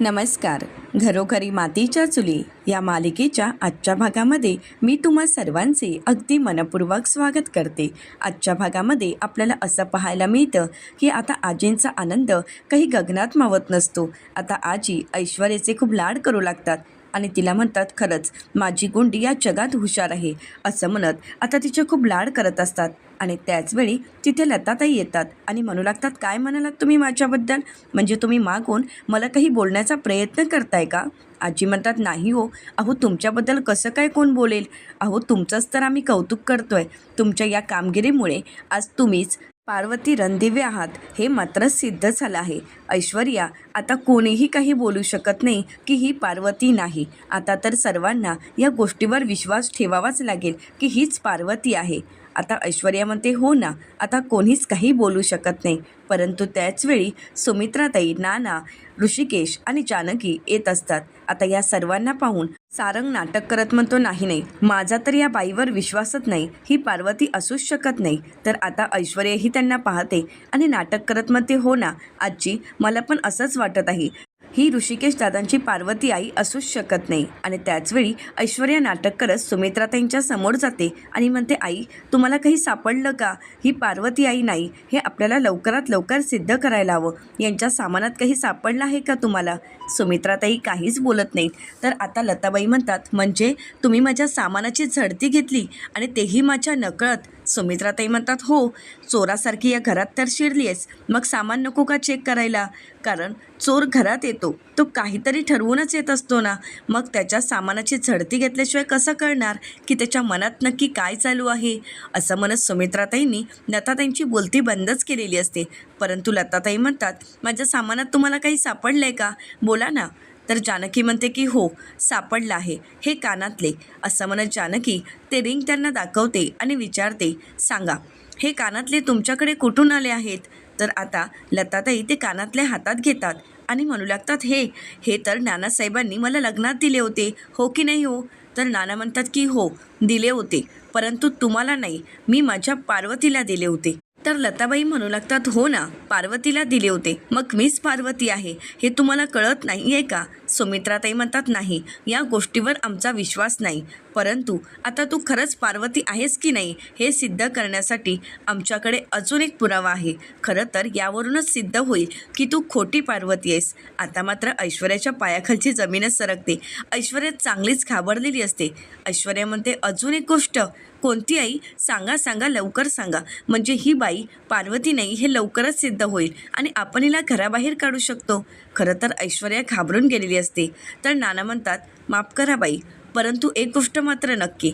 नमस्कार. घरोघरी मातीच्या चुली या मालिकेच्या आजच्या भागामध्ये मी तुम्हा सर्वांचे अगदी मनपूर्वक स्वागत करते. आजच्या भागामध्ये आपल्याला असं पाहायला मिळतं की आता आजींचा आनंद काही गगनात मावत नसतो. आता आजी ऐश्वर्याचे खूप लाड करू लागतात आणि तिला म्हणतात खरंच माझी गुंडी या जगात हुशार आहे. असं म्हणत आता तिचे खूप लाड करत असतात. आणि त्याचवेळी तिथे लताताई येतात. आणि म्हणू लागतात काय म्हणालात तुम्ही माझ्याबद्दल? म्हणजे तुम्ही मागून मला काही बोलण्याचा प्रयत्न करताय का? आजी म्हणतात नाही हो. अहो तुमच्याबद्दल कसं काय कोण बोलेल? अहो तुमचंच तर आम्ही कौतुक करतोय. तुमच्या या कामगिरीमुळे आज तुम्हीच पार्वती रणदिवे आहात. हे मात्र सिद्ध झालं आहे. ऐश्वर्या आता कोणीही काही बोलू शकत नाही की ही पार्वती नाही. आता तर सर्वांना या गोष्टीवर विश्वास ठेवावाच लागेल की हीच पार्वती आहे. आता ऐश्वर्या म्हणते हो ना आता कोणीच काही बोलू शकत नाही. परंतु त्याचवेळी सुमित्राताई नाना ऋषिकेश आणि जानकी येत असतात. आता या सर्वांना पाहून सारंग नाटक करत म्हणतो नाही नाही माझा तर या बाईवर विश्वासच नाही. ही पार्वती असूच शकत नाही. तर आता ऐश्वर्याही त्यांना पाहते आणि नाटक करत म्हणते हो ना आजी मला पण असंच वाटत आहे. ही ऋषिकेश दादांची पार्वती आई असूच शकत नाही. आणि त्याचवेळी ऐश्वर्या नाटक करत सुमित्राताईंच्या समोर जाते आणि म्हणते आई तुम्हाला काही सापडलं का? ही पार्वती आई नाही. हे आपल्याला लवकरात लवकर सिद्ध करायला हवं. यांच्या सामानात काही सापडलं आहे का तुम्हाला? सुमित्राताई काहीच बोलत नाहीत. तर आता लताबाई म्हणतात म्हणजे तुम्ही माझ्या सामानाची झडती घेतली आणि तेही माझ्या नकळत. सुमित्राताई म्हणतात हो चोरासारखी या घरात तर शिरली आहेस मग सामान नको का चेक करायला? कारण चोर घरात येतो. तो काहीतरी ठरवूनच येत असतो ना. मग त्याच्या सामानाची झडती घेतल्याशिवाय कसं कळणार? की त्याच्या मनात नक्की काय चालू आहे? असं म्हणत सुमित्राताईंनी लताताईंची बोलती बंदच केलेली असते. परंतु लताताई म्हणतात माझ्या सामानात तुम्हाला काही सापडलं आहे का? बोल बोला ना. तर जानकी म्हणते की हो सापडला आहे. हे कानातले. असं म्हणत जानकी ते रिंग त्यांना दाखवते आणि विचारते सांगा हे कानातले तुमच्याकडे कुठून आले आहेत? तर आता लताताई ते कानातले हातात घेतात आणि म्हणू लागतात हे हे तर नानासाहेबांनी मला लग्नात दिले होते. हो की नाही हो? तर नाना म्हणतात की हो दिले होते. परंतु तुम्हाला नाही. मी माझ्या पार्वतीला दिले होते. तर लताबाई म्हणू लागतात हो ना पार्वतीला दिले होते. मग मीच पार्वती आहे हे तुम्हाला कळत नाही आहे का? सुमित्राताई म्हणतात नाही या गोष्टीवर आमचा विश्वास नाही. परंतु आता तू खरंच पार्वती आहेस की नाही हे सिद्ध करण्यासाठी आमच्याकडे अजून एक पुरावा आहे. खरं तर यावरूनच सिद्ध होईल की तू खोटी पार्वती आहेस. आता मात्र ऐश्वर्याच्या पायाखालची जमीनच सरकते. ऐश्वर्या चांगलीच घाबरलेली असते. ऐश्वर्या म्हणते अजून एक गोष्ट कोणती आई? सांगा सांगा लवकर सांगा. म्हणजे ही बाई पार्वती नाही हे लवकरच सिद्ध होईल आणि आपण हिला घराबाहेर काढू शकतो. खरं तर ऐश्वर्या घाबरून गेलेली असते. तर नाना म्हणतात माफ करा बाई परंतु एक गोष्ट मात्र नक्की.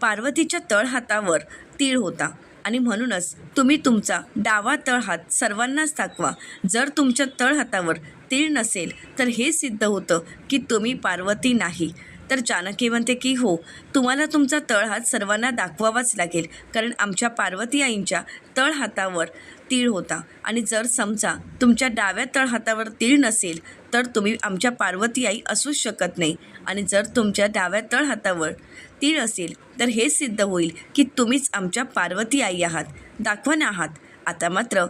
पार्वतीच्या तळहातावर तीळ होता आणि म्हणूनच तुम्ही तुमचा डावा तळहात सर्वांनाच दाखवा. जर तुमच्या तळहातावर तीळ नसेल तर हे सिद्ध होतं की तुम्ही पार्वती नाही. तर जानकी म्हणते की हो तुम्हाला तुमचा तळहात सर्वांना दाखवावाच लागेल. कारण आमच्या पार्वती आईंच्या तळहातावर तीळ होता. आणि जर समजा तुमच्या डाव्या तळहातावर तीळ नसेल तर तुम्ही आमच्या पार्वती आई असूच शकत नाही. आणि जर तुमच्या डाव्या तळहातावर तीळ असेल तर हे सिद्ध होईल की तुम्हीच आमच्या पार्वती आई आहात. दाखवा ना आहात आता मात्र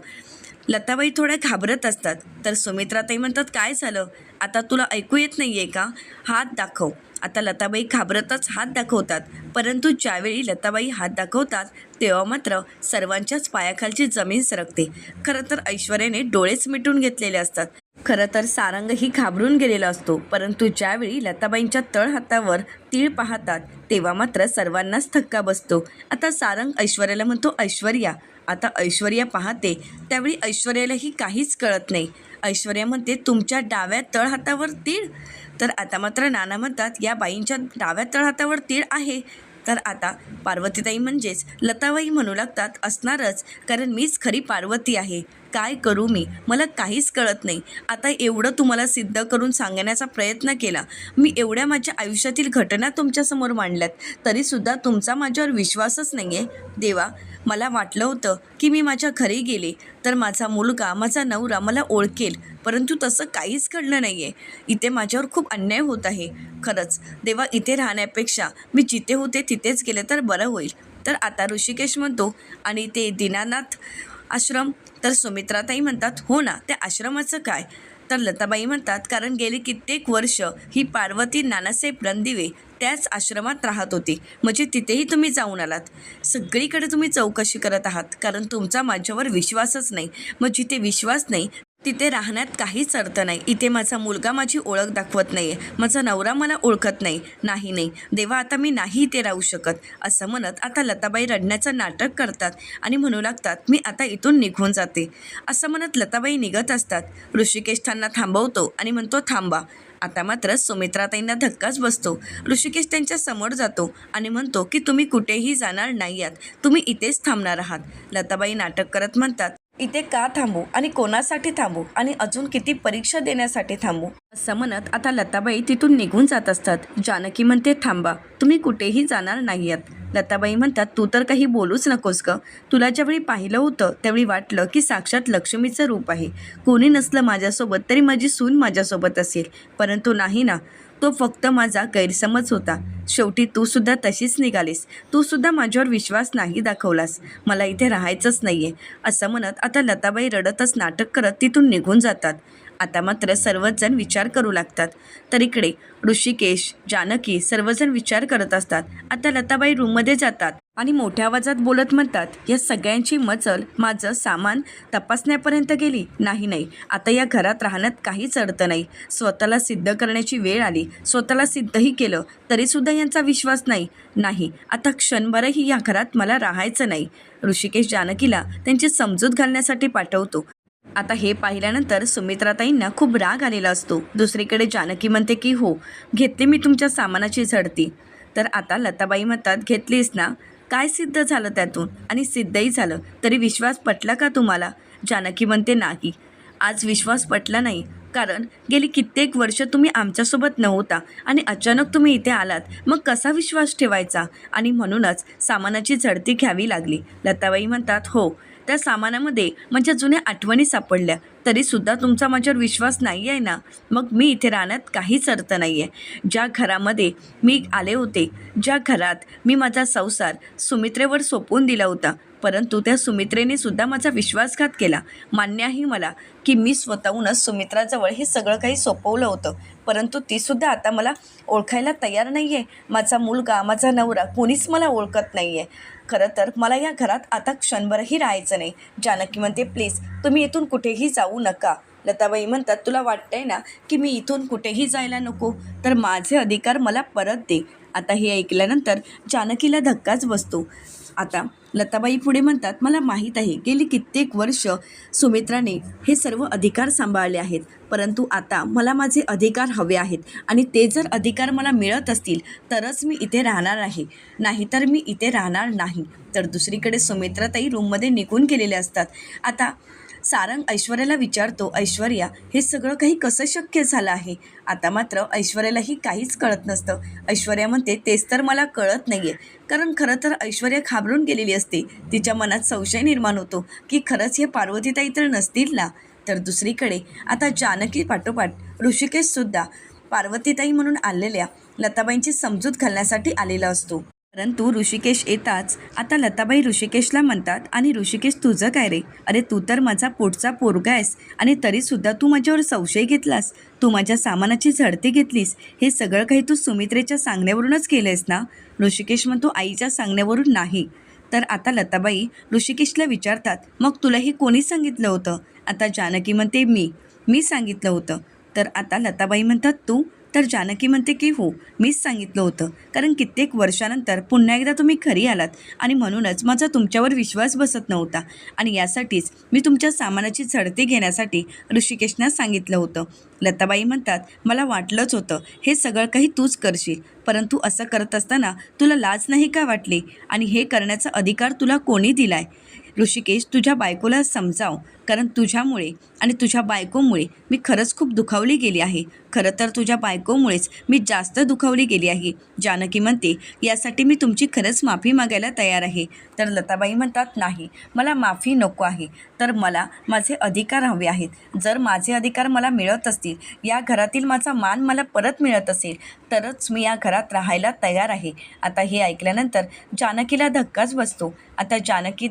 लताबाई थोड्या घाबरत असतात. तर सुमित्राताई म्हणतात काय झालं? आता तुला ऐकू येत नाही आहे का? हात दाखव. आता लताबाई घाबरतच हात दाखवतात. परंतु ज्यावेळी लताबाई हात दाखवतात तेव्हा मात्र सर्वांच्याच पायाखालची जमीन सरकते. खरं तर ऐश्वर्याने डोळेच मिटून घेतलेले असतात. खरं तर सारंगही घाबरून गेलेला असतो. परंतु ज्यावेळी लताबाईंच्या तळहातावर तीळ पाहतात तेव्हा मात्र सर्वांनाच थक्का बसतो. आता सारंग ऐश्वर्याला म्हणतो ऐश्वर्या आता ऐश्वर्या पाहते. त्यावेळी ऐश्वर्यालाही काहीच कळत नाही. ऐश्वर्या म्हणते तुमच्या डाव्या तळहातावर तीळ. तर आता मात्र नाना म्हणतात या बाईंच्या डाव्या तळहातावर तीळ आहे. तर आता पार्वतीताई म्हणजेच लताबाई म्हणू लागतात असणारच कारण मीच खरी पार्वती आहे. काय करू मी? मला काहीच कळत नाही. आता एवढं तुम्हाला सिद्ध करून सांगण्याचा प्रयत्न केला. मी एवढ्या माझ्या आयुष्यातील घटना तुमच्यासमोर मांडल्यात. तरीसुद्धा तुमचा माझ्यावर विश्वासच नाही आहे देवा मला वाटलं होतं की मी माझ्या घरी गेले तर माझा मुलगा माझा नवरा मला ओळखेल. परंतु तसं काहीच घडलं नाही आहे इथे माझ्यावर खूप अन्याय होत आहे. खरंच देवा इथे राहण्यापेक्षा मी जिथे होते तिथेच गेले तर बरं होईल. तर आता ऋषिकेश म्हणतो आणि ते दीनानाथ आश्रम? तर सुमित्राताई म्हणतात हो ना त्या आश्रमाचं काय? तर लताबाई म्हणतात कारण गेली कित्येक वर्ष ही पार्वती नानासाहेब रणदिवे त्याच आश्रमात राहत होती. म्हणजे तिथेही तुम्ही जाऊन आलात. सगळीकडे तुम्ही चौकशी करत आहात. कारण तुमचा माझ्यावर विश्वासच नाही. मग जिथे विश्वास नाही तिथे राहण्यात काहीच अर्थ नाही. इथे माझा मुलगा माझी ओळख दाखवत नाही आहे माझा नवरा मला ओळखत नाही. नाही नाही. देवा आता मी नाही इथे राहू शकत. असं म्हणत आता लताबाई रडण्याचं नाटक करतात आणि म्हणू लागतात मी आता इथून निघून जाते. असं म्हणत लताबाई निघत असतात. ऋषिकेश त्यांना थांबवतो आणि म्हणतो थांबा. आता मात्र सुमित्राताईंना धक्काच बसतो. ऋषिकेश त्यांच्यासमोर जातो आणि म्हणतो की तुम्ही कुठेही जाणार नाही आहात. तुम्ही इथेच थांबणार आहात. लताबाई नाटक करत म्हणतात इथे का थांबू? आणि कोणासाठी थांबू? आणि अजून किती परीक्षा देण्यासाठी थांबू? असं म्हणत आता लताबाई तिथून निघून जात असतात. जानकी म्हणते थांबा. तुम्ही कुठेही जाणार नाही आहात. लताबाई म्हणतात तू तर काही बोलूच नकोस ग. तुला ज्यावेळी पाहिलं होतं त्यावेळी वाटलं की साक्षात लक्ष्मीचं रूप आहे. कोणी नसलं माझ्यासोबत तरी माझी सून माझ्यासोबत असेल. परंतु नाही ना तो फक्त माझा गैरसमज होता. शेवटी तू सुद्धा तशीच निघालीस. तू सुद्धा माझ्यावर विश्वास नाही दाखवलास. मला इथे राहायचंच नाही आहे असं म्हणत आता लताबाई रडतच नाटक करत तिथून निघून जातात. आता मात्र सर्वच जण विचार करू लागतात. तर इकडे ऋषिकेश जानकी सर्वजण विचार करत असतात. आता लताबाई रूममध्ये जातात आणि मोठ्या आवाजात बोलत म्हणतात या सगळ्यांची मचल माझं सामान तपासण्यापर्यंत गेली? नाही नाही. आता या घरात राहण्यात काहीच अर्थ नाही. स्वतःला सिद्ध करण्याची वेळ आली. स्वतःला सिद्धही केलं. तरीसुद्धा यांचा विश्वास नाही. नाही. आता क्षणभरही या घरात मला राहायचं नाही. ऋषिकेश जानकीला त्यांची समजूत घालण्यासाठी पाठवतो. आता हे पाहिल्यानंतर सुमित्राताईंना खूप राग आलेला असतो. दुसरीकडे जानकी म्हणते की हो घेतली मी तुमच्या सामानाची झडती. तर आता लताबाई म्हणतात घेतलीस ना? काय सिद्ध झालं त्यातून? आणि सिद्धही झालं. तरी विश्वास पटला का तुम्हाला? जानकी म्हणते नाही. आज विश्वास पटला नाही. कारण गेली कित्येक वर्ष तुम्ही आमच्यासोबत नव्हता आणि अचानक तुम्ही इथे आलात. मग कसा विश्वास ठेवायचा? आणि म्हणूनच सामानाची झडती घ्यावी लागली. लताबाई म्हणतात हो त्या सामानामध्ये माझ्या जुन्या आठवणी सापडल्या. तरीसुद्धा तुमचा माझ्यावर विश्वास नाही आहे ना? मग मी इथे राहण्यात काहीच अर्थ नाही आहे ज्या घरामध्ये मी आले होते ज्या घरात मी माझा संसार सुमित्रेवर सोपवून दिला होता परंतु त्या सुमित्रेने सुद्धा माझा विश्वासघात केला. मान्य आहे मला की मी स्वतःहूनच सुमित्राजवळ हे सगळं काही सोपवलं होतं परंतु तीसुद्धा आता मला ओळखायला तयार नाही आहे माझा मुलगा माझा नवरा कोणीच मला ओळखत नाही आहे खरं तर मला या घरात आता क्षणभरही राहायचं नाही. जानकी म्हणते प्लीज तुम्ही इथून कुठेही जाऊ नका. लताबाई म्हणतात तुला वाटतंय ना की मी इथून कुठेही जायला नको? तर माझे अधिकार मला परत दे. आता हे ऐकल्यानंतर जानकीला धक्काच बसतो. आता लताबाई पुढे म्हणतात मला माहीत आहे गेली कित्येक वर्ष सुमित्राने हे सर्व अधिकार सांभाळले आहेत. परंतु आता मला माझे अधिकार हवे आहेत आणि ते जर अधिकार मला मिळत असतील तरच मी इथे राहणार आहे. नाहीतर मी इथे राहणार नाही. तर दुसरीकडे सुमित्राताई रूममध्ये निघून गेलेले असतात. आता सारंग ऐश्वर्याला विचारतो ऐश्वर्या हे सगळं काही कसं शक्य झालं आहे? आता मात्र ऐश्वर्यालाही काहीच कळत नसतं. ऐश्वर्या म्हणते तेच तर मला कळत नाही आहे कारण खरं तर ऐश्वर्या घाबरून गेलेली असते. तिच्या मनात संशय निर्माण होतो की खरंच हे पार्वतीताई तर नसतील ना? तर दुसरीकडे आता जानकी पाठोपाठ ऋषिकेशसुद्धा पार्वतीताई म्हणून आलेल्या लताबाईंची समजूत घालण्यासाठी आलेला असतो. परंतु ऋषिकेश येताच आता लताबाई ऋषिकेशला म्हणतात आणि ऋषिकेश तुझं काय रे? अरे तू तर माझा पोटचा पोरगा आहेस आणि तरीसुद्धा तू माझ्यावर संशय घेतलास. तू माझ्या सामानाची झडती घेतलीस. हे सगळं काही तू सुमित्रेच्या सांगण्यावरूनच केलंयस ना ऋषिकेश म्हणतो आईच्या सांगण्यावरून नाही तर आता लताबाई ऋषिकेशला विचारतात मग तुला हे कोणी सांगितलं होतं आता जानकी म्हणते मी. मी सांगितलं होतं तर आता लताबाई म्हणतात तू तर जानकी म्हणते की हो मीच सांगितलं होतं. कारण कित्येक वर्षानंतर पुन्हा एकदा तुम्ही खरी आलात आणि म्हणूनच माझा तुमच्यावर विश्वास बसत नव्हता. आणि यासाठीच मी तुमच्या सामानाची झडती घेण्यासाठी ऋषिकेशना सांगितलं होतं. लताबाई म्हणतात मला वाटलंच होतं हे सगळं काही तूच करशील. परंतु असं करत असताना तुला लाज नाही का वाटली? आणि हे करण्याचा अधिकार तुला कोणी दिलाय? ऋषिकेश तुझ्या बायकोला समजाव कारण तुझ्यामुळे आणि तुझ्या बायकोमुळे मी खरंच खूप दुखावली गेली आहे. खरं तर तुझ्या बायकोमुळेच मी जास्त दुखावली गेली आहे. जानकी म्हणते यासाठी मी तुमची खरंच माफी मागायला तयार आहे. तर लताबाई म्हणतात नाही मला माफी नको आहे. तर मला माझे अधिकार हवे आहेत. जर माझे अधिकार मला मिळत असतील या घरातील माझा मान मला परत मिळत असेल तरच मी या घरात राहायला तयार आहे. आता हे ऐकल्यानंतर जानकीला धक्काच बसतो. आता जानकी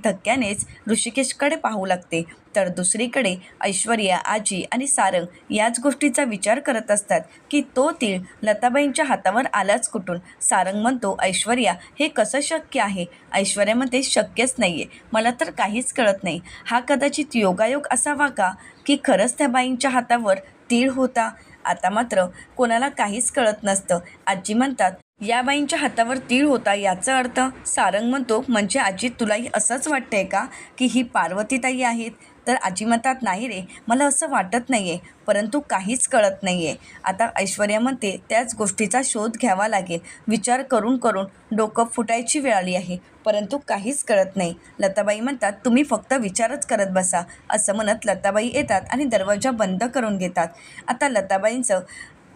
धक्क्यानेच ऋषिकेशकडे पाहू लागते. तर दुसरीकडे ऐश्वर्या आजी आणि सारंग याच गोष्टीचा विचार करत असतात की तो तीळ लताबाईंच्या हातावर आलाच कुठून? सारंग म्हणतो ऐश्वर्या हे कसं शक्य आहे? ऐश्वर्या म्हणते शक्यच नाही आहे मला तर काहीच कळत नाही. हा कदाचित योगायोग असावा का? की खरंच त्या बाईंच्या हातावर तीळ होता? आता मात्र कोणाला काहीच कळत नसतं. आजी म्हणतात या बाईंच्या हातावर तीळ होता याचा अर्थ सारंग म्हणतो म्हणजे आजी तुलाही असंच वाटतंय का की ही पार्वतीताई आहेत? तर आजी म्हणतात नाही रे मला असं वाटत नाही आहे परंतु काहीच कळत नाही आहे आता ऐश्वर्या म्हणते त्याच गोष्टीचा शोध घ्यावा लागेल. विचार करून करून डोकं फुटायची वेळ आली आहे परंतु काहीच कळत नाही. लताबाई म्हणतात तुम्ही फक्त विचारच करत बसा. असं म्हणत लताबाई येतात आणि दरवाजा बंद करून घेतात. आता लताबाईंचं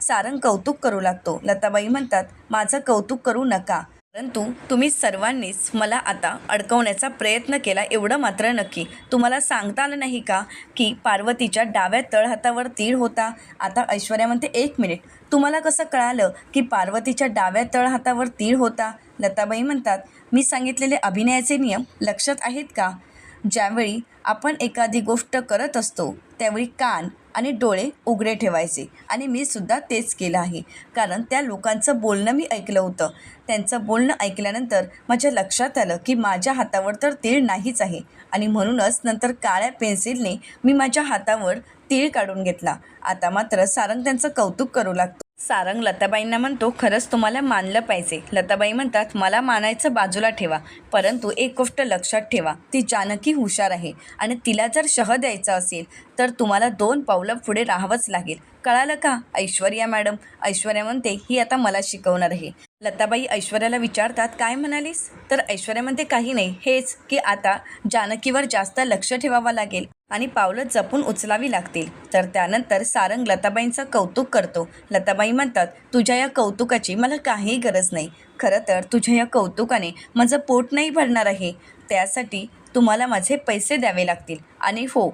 सारंग कौतुक करू लागतो. लताबाई म्हणतात माझं कौतुक करू नका. परंतु तुम्ही सर्वांनीच मला आता अडकवण्याचा प्रयत्न केला एवढं मात्र नक्की. तुम्हाला सांगता आलं नाही का की पार्वतीच्या डाव्या तळहातावर तीळ होता? आता ऐश्वर्या म्हणते एक मिनिट. तुम्हाला कसं कळालं की पार्वतीच्या डाव्या तळहातावर तीळ होता? लताबाई म्हणतात मी सांगितलेले अभिनयाचे नियम लक्षात आहेत का? ज्यावेळी आपण एखादी गोष्ट करत असतो त्यावेळी कान आणि डोळे उघडे ठेवायचे. आणि मी सुद्धा तेच केलं आहे. कारण त्या लोकांचं बोलणं मी ऐकलं होतं. त्यांचं बोलणं ऐकल्यानंतर माझ्या लक्षात आलं की माझ्या हातावर तर तीळ नाहीच आहे. आणि म्हणूनच नंतर काळ्या पेन्सिलने मी माझ्या हातावर तीळ काढून घेतला. आता मात्र सारंग त्यांचं कौतुक करू लागतो. सारंग लताबाईंना म्हणतो खरंच तुम्हाला मानलं पाहिजे. लताबाई म्हणतात मला मानायचं बाजूला ठेवा परंतु एक गोष्ट लक्षात ठेवा ती जानकी हुशार आहे आणि तिला जर शह द्यायचा असेल तर तुम्हाला दोन पावलं पुढे राहावंच लागेल. कळालं का? ऐश्वर्या मॅडम ऐश्वर्या म्हणते ही आता मला शिकवणार आहे. लताबाई ऐश्वर्याला विचारतात काय म्हणालीस? तर ऐश्वर्या म्हणते काही नाही हेच की आता जानकीवर जास्त लक्ष ठेवावं लागेल. आणि पावलं जपून उचलावी लागतील. तर त्यानंतर सारंग लताबाईंचं कौतुक करतो. लताबाई म्हणतात तुझ्या या कौतुकाची मला काही गरज नाही. खरं तर तुझ्या या कौतुकाने माझं पोट नाही भरणार आहे. त्यासाठी तुम्हाला माझे पैसे द्यावे लागतील. आणि हो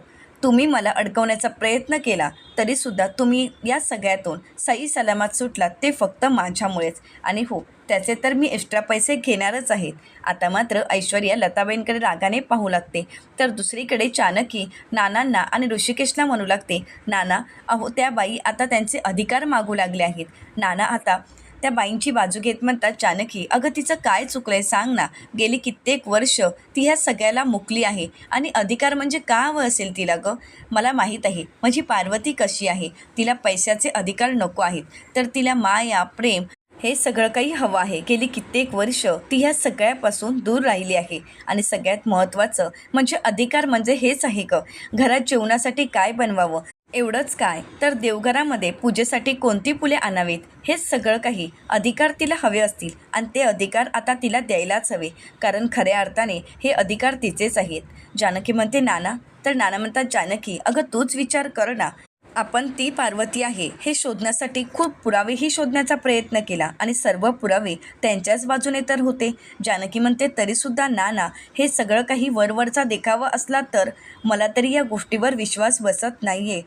तुम्ही मला अडकवण्याचा प्रयत्न केला तरीसुद्धा तुम्ही या सगळ्यातून सही सलामत सुटलात ते फक्त माझ्यामुळेच. आणि हो त्याचे तर मी एक्स्ट्रा पैसे घेणारच आहेत. आता मात्र ऐश्वर्या लताबाईंकडे रागाने पाहू लागते. तर दुसरीकडे चाणकी नानांना आणि ऋषिकेशला म्हणू लागते नाना अहो त्या बाई आता त्यांचे अधिकार मागू लागले आहेत. नाना आता त्या बाईंची बाजू घेत म्हणतात जानकी अगं तिचं काय चुकलंय सांग ना. गेली कित्येक वर्ष ती ह्या सगळ्याला मुकली आहे आणि अधिकार म्हणजे का हवं असेल तिला गं? मला माहीत आहे माझी पार्वती कशी आहे. तिला पैशाचे अधिकार नको आहेत. तर तिला माया प्रेम हे सगळं काही हवं आहे. गेली कित्येक वर्ष ती ह्या सगळ्यापासून दूर राहिली आहे आणि सगळ्यात महत्त्वाचं म्हणजे अधिकार म्हणजे हेच आहे ग. घरात जेवणासाठी काय बनवावं? एवढंच काय? तर देवघरामध्ये पूजेसाठी कोणती फुले आणावीत? हे सगळं काही अधिकार तिला हवे असतील आणि ते अधिकार आता तिला द्यायलाच हवे. कारण खऱ्या अर्थाने हे अधिकार तिचेच आहेत. जानकी म्हणते नाना. तर नाना म्हणतात जानकी अगं तूच विचार कर ना. आपण ती पार्वती आहे हे शोधण्यासाठी खूप पुरावेही शोधण्याचा प्रयत्न केला आणि सर्व पुरावे त्यांच्याच बाजूने तर होते. जानकी म्हणते तरीसुद्धा नाना हे सगळं काही वरवरचा देखावा असला तर मला तरी या गोष्टीवर विश्वास बसत नाही आहे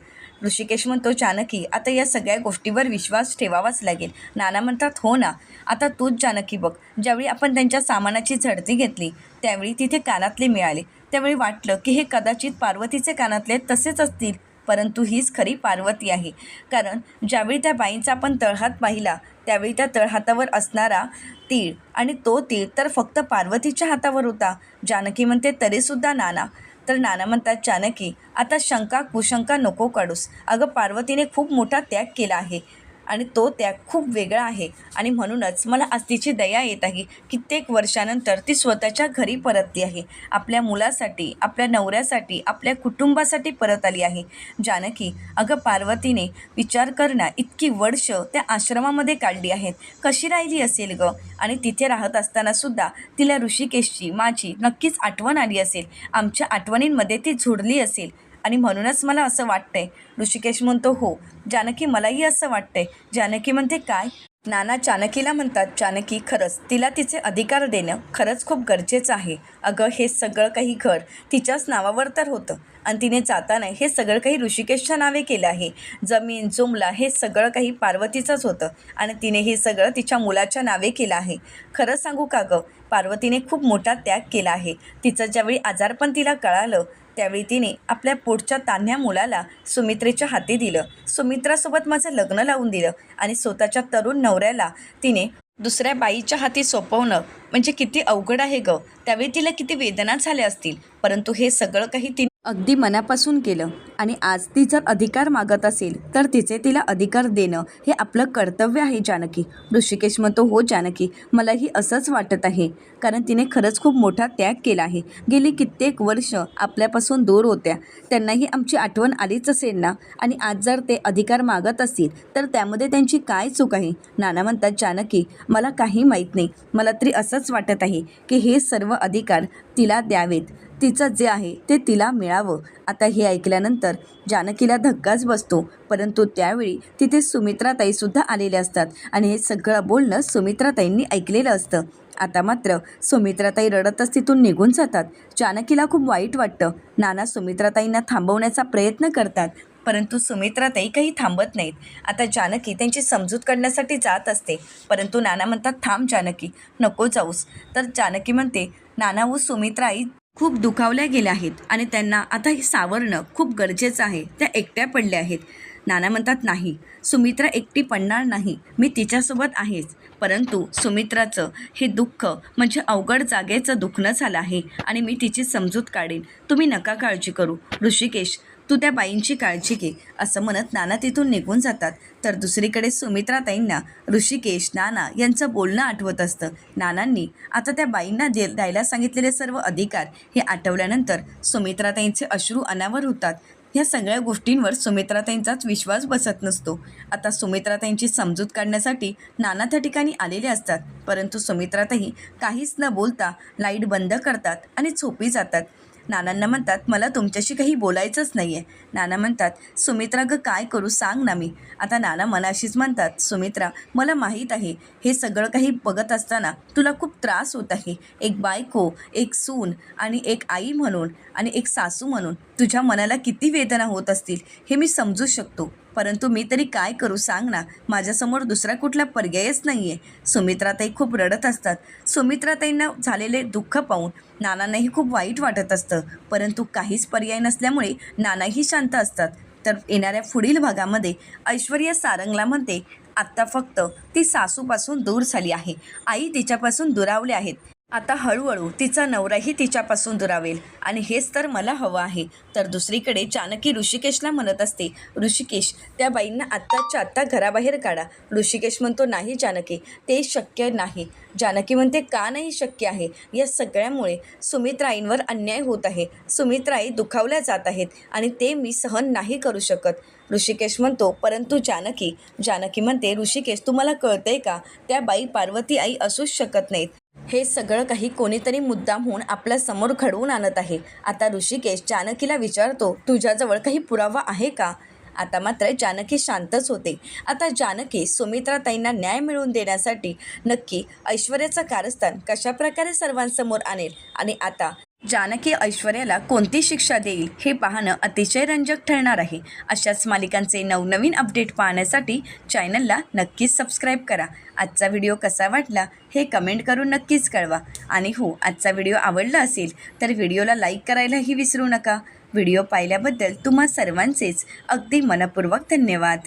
ऋषिकेश म्हणतो जानकी आता या सगळ्या गोष्टीवर विश्वास ठेवावाच लागेल. नाना म्हणतात हो ना आता तूच जानकी बघ. ज्यावेळी आपण त्यांच्या सामानाची झडती घेतली त्यावेळी तिथे कानातले मिळाले. त्यावेळी वाटलं की हे कदाचित पार्वतीचे कानातले तसेच असतील. परंतु हीच खरी पार्वती आहे. कारण ज्यावेळी त्या बाईंचा आपण तळहात पाहिला त्यावेळी त्या तळहातावर असणारा तीळ आणि तो तीळ तर फक्त पार्वतीच्या हातावर होता. जानकी म्हणते तरीसुद्धा नाना. तर नाना म्हणतात जानकी आता शंका कुशंका नको काढूस. अगं पार्वतीने खूप मोठा त्याग केला आहे. आणि तो त्याग खूप वेगळा आहे. आणि म्हणूनच मला आज तिची दया येत आहे. कित्येक वर्षानंतर ती स्वतःच्या घरी परतली आहे. आपल्या मुलासाठी आपल्या नवऱ्यासाठी आपल्या कुटुंबासाठी परत आली आहे. जानकी अगं पार्वतीने विचार करण्या इतकी वर्ष त्या आश्रमामध्ये काढली आहेत. कशी राहिली असेल गं? आणि तिथे राहत असताना सुद्धा तिला ऋषिकेशची माझी नक्कीच आठवण आली असेल. आमच्या आठवणींमध्ये ती झुडली असेल. आणि म्हणूनच मला असं वाटतंय. ऋषिकेश म्हणतो हो जानकी मलाही असं वाटतंय. जानकी म्हणते काय? नाना चाणकीला म्हणतात चाणकी खरंच तिला तिचे अधिकार देणं खरंच खूप गरजेचं आहे. अगं हे सगळं काही घर तिच्याच नावावर तर होतं. आणि तिने जाताना हे सगळं काही ऋषिकेशच्या नावे केलं आहे. जमीन जुमला हे सगळं काही पार्वतीचंच होतं. आणि तिने हे सगळं तिच्या मुलाच्या नावे केलं आहे. खरं सांगू का गं? पार्वतीने खूप मोठा त्याग केला आहे. तिचं ज्यावेळी आजारपण तिला कळालं त्यावेळी तिने आपल्या पोटच्या तान्ह्या मुलाला सुमित्रेच्या हाती दिलं. सुमित्रासोबत माझं लग्न लावून दिलं आणि स्वतःच्या तरुण नवऱ्याला तिने दुसऱ्या बाईच्या हाती सोपवणं म्हणजे किती अवघड आहे ग. त्यावेळी तिला किती वेदना झाल्या असतील. परंतु हे सगळं काही तिने अगदी मनापासून केलं आणि आज ती जर अधिकार मागत असेल तर तिचे तिला अधिकार देणं हे आपलं कर्तव्य आहे जानकी. ऋषिकेश म्हणतो हो जानकी मलाही असंच वाटत आहे. कारण तिने खरंच खूप मोठा त्याग केला आहे. गेली कित्येक वर्ष आपल्यापासून दूर होत्या. त्यांनाही आमची आठवण आलीच असेल ना? आणि आज जर ते अधिकार मागत असतील तर त्यामध्ये त्यांची काय चूक आहे? नाना म्हणतात जानकी मला काही माहीत नाही. मला तरी असंच वाटत आहे की हे सर्व अधिकार तिला द्यावेत. तिचं जे आहे ते तिला मिळावं. आता हे ऐकल्यानंतर जानकीला धक्काच बसतो. परंतु त्यावेळी तिथे सुमित्राताईसुद्धा आलेल्या असतात आणि हे सगळं बोलणं सुमित्राताईंनी ऐकलेलं असतं. आता मात्र सुमित्राताई रडतच तिथून निघून जातात. जानकीला खूप वाईट वाटतं. नाना सुमित्राताईंना थांबवण्याचा प्रयत्न करतात परंतु सुमित्राताई काही थांबत नाहीत. आता जानकी त्यांची समजूत करण्यासाठी जात असते. परंतु नाना म्हणतात थांब जानकी नको जाऊस. तर जानकी म्हणते नाना व सुमित्राई खूप दुखावल्या गेल्या आहेत आणि त्यांना आता हे सावरणं खूप गरजेचं आहे. त्या एकट्या पडल्या आहेत. नाना म्हणतात नाही सुमित्रा एकटी पडणार नाही. मी तिच्यासोबत आहेच. परंतु सुमित्राचं हे दुःख म्हणजे अवघड जागेचं दुखणं झालं आहे आणि मी तिची समजूत काढेन. तुम्ही नका काळजी करू. ऋषिकेश तू त्या बाईंची काळजी घे असं म्हणत नाना तिथून निघून जातात. तर दुसरीकडे सुमित्राताईंना ऋषिकेश नाना यांचं बोलणं आठवत असतं. नानांनी आता त्या बाईंना दे द्यायला सांगितलेले सर्व अधिकार हे आठवल्यानंतर सुमित्राताईंचे अश्रू अनावर होतात. ह्या सगळ्या गोष्टींवर सुमित्राताईंचाच विश्वास बसत नसतो. आता सुमित्राताईंची समजूत काढण्यासाठी नाना त्या ठिकाणी आलेले असतात. परंतु सुमित्राताई काहीच न बोलता लाइट बंद करतात आणि झोपी जातात. नानांना म्हणतात मला तुमच्याशी काही बोलायचंच नाही आहे नाना म्हणतात सुमित्रा ग काय करू सांग ना मी. आता नाना मनाशीच म्हणतात सुमित्रा मला माहीत आहे हे सगळं काही बघत असताना तुला खूप त्रास होत आहे. एक बायको एक सून आणि एक आई म्हणून आणि एक सासू म्हणून तुझ्या मनाला किती वेदना होत असतील हे मी समजू शकतो. परंतु मी तरी काय करू सांग ना? माझ्यासमोर दुसरा कुठला पर्यायच नाही आहे सुमित्राताई खूप रडत असतात. सुमित्राताईंना झालेले दुःख पाहून नानांनाही खूप वाईट वाटत असतं. परंतु काहीच पर्याय नसल्यामुळे नानाही शांत असतात. तर येणाऱ्या पुढील भागामध्ये ऐश्वर्या सारंगला म्हणते आत्ता फक्त ती सासूपासून दूर झाली आहे. आई तिच्यापासून दुरावले आहेत. आता हळूहळू तिचा नवराही तिच्यापासून दुरावेल. आणि हेच तर मला हवं आहे. तर दुसरीकडे जानकी ऋषिकेशला म्हणत असते ऋषिकेश त्या बाईंना आत्ताच्या आत्ता घराबाहेर काढा. ऋषिकेश म्हणतो नाही जानकी ते शक्य नाही. जानकी म्हणते का नाही शक्य आहे? या सगळ्यामुळे सुमित्राईंवर अन्याय होत आहे. सुमित्राई दुखावल्या जात आहेत आणि ते मी सहन नाही करू शकत. ऋषिकेश म्हणतो परंतु जानकी जानकी म्हणते ऋषिकेश तुम्हाला कळतंय का? त्या बाई पार्वती आई असूच शकत नाहीत. हे सगळं काही कोणीतरी मुद्दाम होऊन आपल्यासमोर घडवून आणत आहे. आता ऋषिकेश जानकीला विचारतो तुझ्याजवळ काही पुरावा आहे का? आता मात्र जानकी शांतच होते. आता जानकी सुमित्राताईंना न्याय मिळवून देण्यासाठी नक्की ऐश्वर्याचं कारस्थान कशाप्रकारे सर्वांसमोर आणेल? आणि आता जानकी ऐश्वर्याला कोणती शिक्षा देईल हे पाहणं अतिशय रंजक ठरणार आहे. अशाच मालिकांचे नवनवीन अपडेट पाहण्यासाठी चॅनलला नक्कीच सबस्क्राईब करा. आजचा व्हिडिओ कसा वाटला हे कमेंट करून नक्कीच कळवा. आणि हो आजचा व्हिडिओ आवडला असेल तर व्हिडिओला लाईक करायलाही विसरू नका. व्हिडिओ पाहिल्याबद्दल तुम्हा सर्वांचेच अगदी मनपूर्वक धन्यवाद.